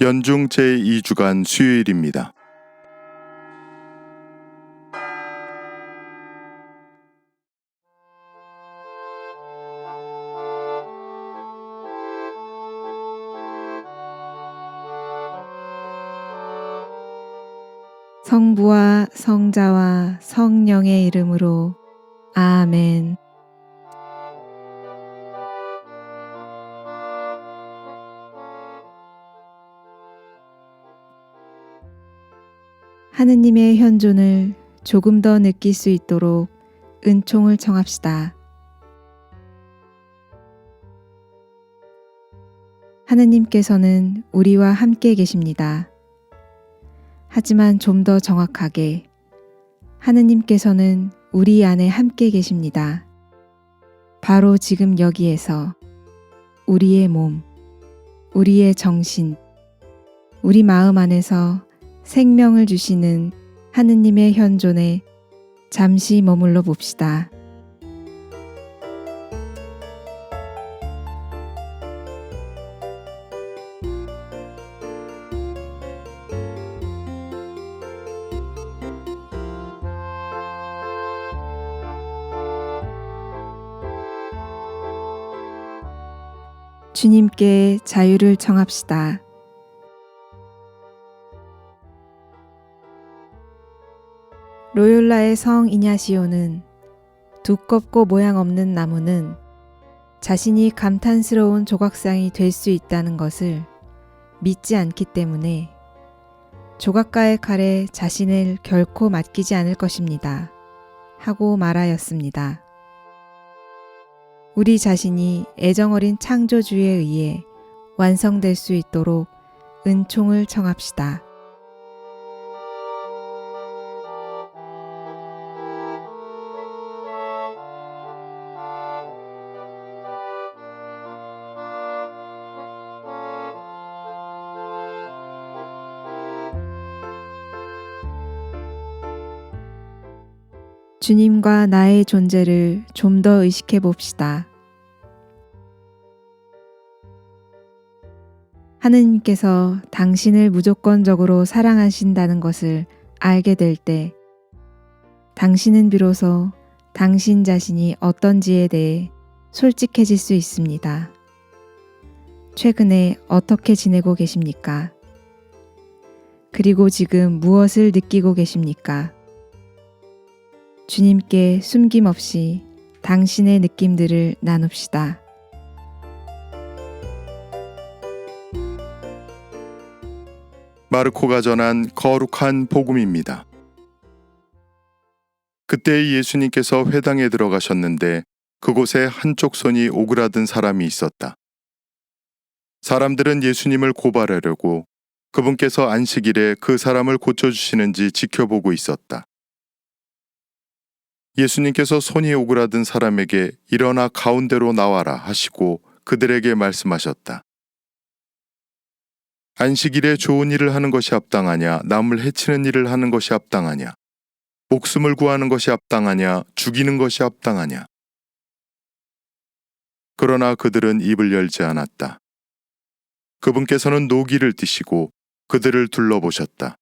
연중 제2주간 수요일입니다. 성부와 성자와 성령의 이름으로 아멘. 하느님의 현존을 조금 더 느낄 수 있도록 은총을 청합시다. 하느님께서는 우리와 함께 계십니다. 하지만 좀 더 정확하게 하느님께서는 우리 안에 함께 계십니다. 바로 지금 여기에서 우리의 몸, 우리의 정신, 우리 마음 안에서 생명을 주시는 하느님의 현존에 잠시 머물러 봅시다. 주님께 자유를 청합시다. 로욜라의 성 이냐시오는 두껍고 모양 없는 나무는 자신이 감탄스러운 조각상이 될 수 있다는 것을 믿지 않기 때문에 조각가의 칼에 자신을 결코 맡기지 않을 것입니다. 하고 말하였습니다. 우리 자신이 애정어린 창조주에 의해 완성될 수 있도록 은총을 청합시다. 주님과 나의 존재를 좀 더 의식해 봅시다. 하느님께서 당신을 무조건적으로 사랑하신다는 것을 알게 될 때, 당신은 비로소 당신 자신이 어떤지에 대해 솔직해질 수 있습니다. 최근에 어떻게 지내고 계십니까? 그리고 지금 무엇을 느끼고 계십니까? 주님께 숨김없이 당신의 느낌들을 나눕시다. 마르코가 전한 거룩한 복음입니다. 그때 예수님께서 회당에 들어가셨는데 그곳에 한쪽 손이 오그라든 사람이 있었다. 사람들은 예수님을 고발하려고 그분께서 안식일에 그 사람을 고쳐주시는지 지켜보고 있었다. 예수님께서 손이 오그라든 사람에게 일어나 가운데로 나와라 하시고 그들에게 말씀하셨다. 안식일에 좋은 일을 하는 것이 합당하냐, 남을 해치는 일을 하는 것이 합당하냐, 목숨을 구하는 것이 합당하냐, 죽이는 것이 합당하냐. 그러나 그들은 입을 열지 않았다. 그분께서는 노기를 띠시고 그들을 둘러보셨다.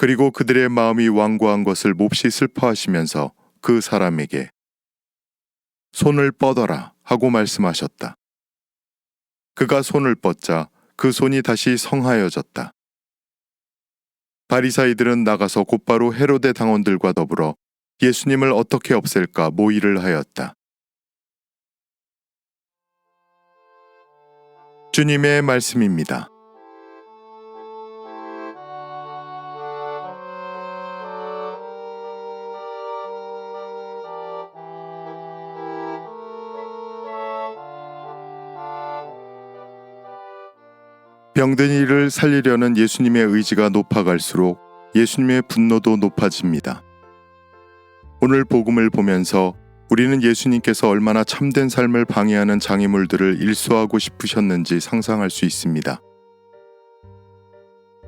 그리고 그들의 마음이 완고한 것을 몹시 슬퍼하시면서 그 사람에게 손을 뻗어라 하고 말씀하셨다. 그가 손을 뻗자 그 손이 다시 성하여졌다. 바리사이들은 나가서 곧바로 헤로데 당원들과 더불어 예수님을 어떻게 없앨까 모의를 하였다. 주님의 말씀입니다. 병든 이를 살리려는 예수님의 의지가 높아갈수록 예수님의 분노도 높아집니다. 오늘 복음을 보면서 우리는 예수님께서 얼마나 참된 삶을 방해하는 장애물들을 일소하고 싶으셨는지 상상할 수 있습니다.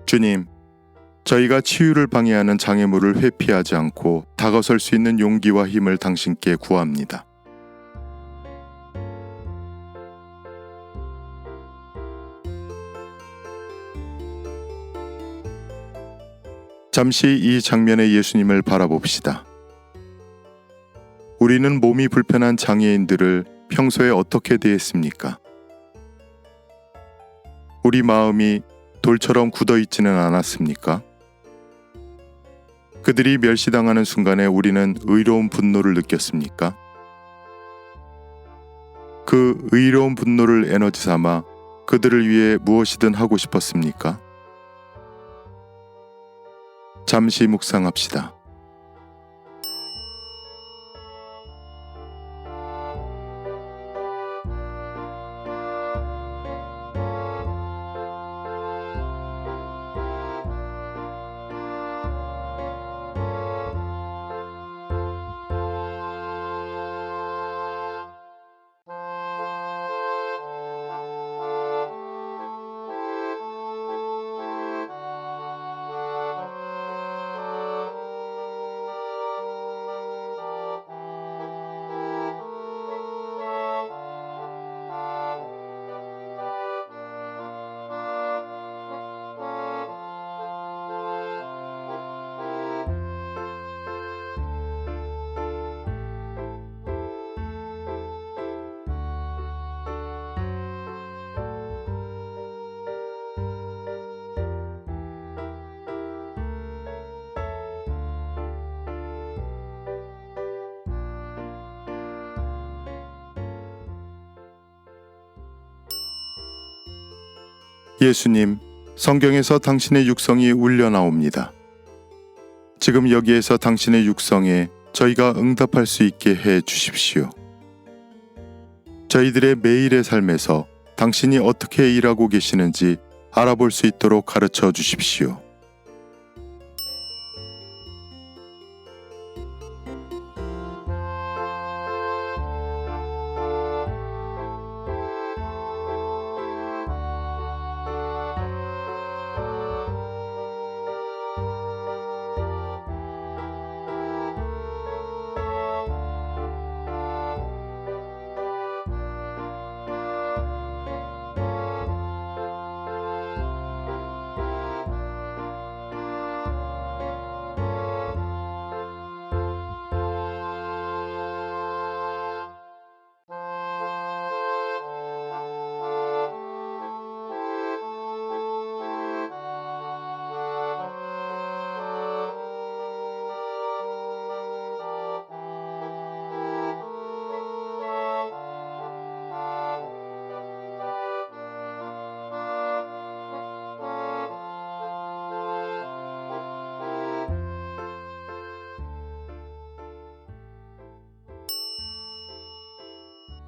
주님, 저희가 치유를 방해하는 장애물을 회피하지 않고 다가설 수 있는 용기와 힘을 당신께 구합니다. 잠시 이 장면의 예수님을 바라봅시다. 우리는 몸이 불편한 장애인들을 평소에 어떻게 대했습니까? 우리 마음이 돌처럼 굳어 있지는 않았습니까? 그들이 멸시당하는 순간에 우리는 의로운 분노를 느꼈습니까? 그 의로운 분노를 에너지 삼아 그들을 위해 무엇이든 하고 싶었습니까? 잠시 묵상합시다. 예수님, 성경에서 당신의 육성이 울려 나옵니다. 지금 여기에서 당신의 육성에 저희가 응답할 수 있게 해 주십시오. 저희들의 매일의 삶에서 당신이 어떻게 일하고 계시는지 알아볼 수 있도록 가르쳐 주십시오.